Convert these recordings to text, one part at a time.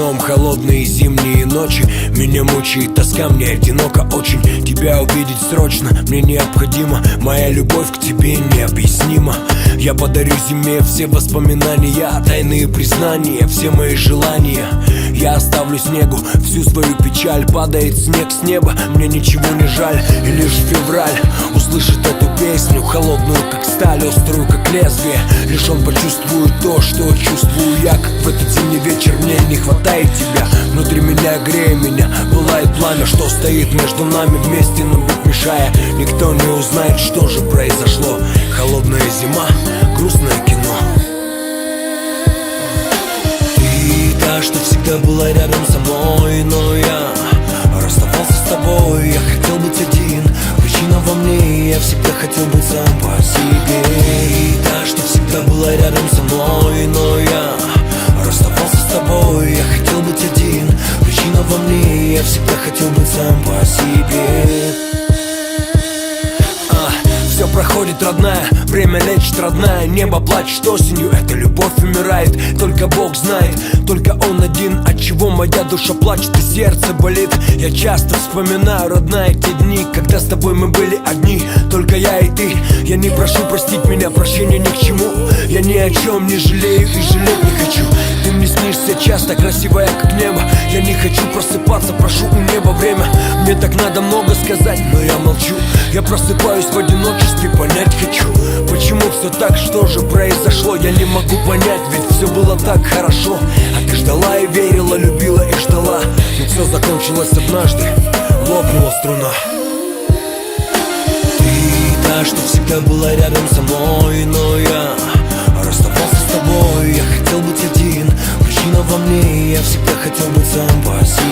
окном холодные зимние ночи. Меня мучает тоска, мне одиноко очень. Тебя увидеть срочно, мне необходимо Моя любовь к тебе необъяснима. Я подарю зиме все воспоминания Тайные признания, все мои желания. Я оставлю снегу всю свою печаль. Падает снег с неба, мне ничего не жаль. И лишь февраль услышит эту песню Холодную как сталь, острую как лезвие. Лишь он почувствует то, что чувствую я Как в этот зимний вечер. Мне не хватает тебя Внутри меня грея меня, пылает пламя Что стоит между нами вместе, но быть мешая. Никто не узнает, что же произошло. Холодная зима, грустное кино. Ты та, что всегда была рядом со мной Но я расставался с тобой. Я хотел быть один, причина во мне Я всегда хотел быть сам по себе. Ты та, что всегда была рядом со мной Но я расставался с тобой. Я хотел быть один, причина во мне Я всегда хотел быть сам по себе. А, все проходит, родная, время лечит, родная Небо плачет осенью, эта любовь умирает Только Бог знает, только Он один От чего моя душа плачет и сердце болит. Я часто вспоминаю, родная, те дни Когда с тобой мы были одни, только я и ты. Я не прошу простить меня, прощения ни к чему. Я ни о чем не жалею и жалеть не хочу. Ты мне снишься часто, красивая как небо. Я не хочу просыпаться, прошу у неба время. Мне так надо много сказать, но я молчу. Я просыпаюсь в одиночестве, понять хочу Почему все так, что же произошло? Я не могу понять, ведь все было так хорошо. А ты ждала и верила, любила и ждала. Но все закончилось однажды, лопнула струна. Ты та, что всегда была рядом со мной Но я расставался с тобой. Я хотел быть один, причина во мне Я всегда хотел быть сам по себе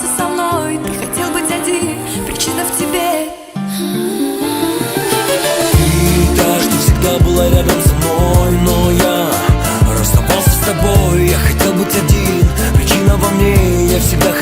остался со мной. Ты хотел быть один, причина в тебе. Ты даже всегда была рядом со мной Но я расставался с тобой. Я хотел быть один, причина во мне. Я всегда хотел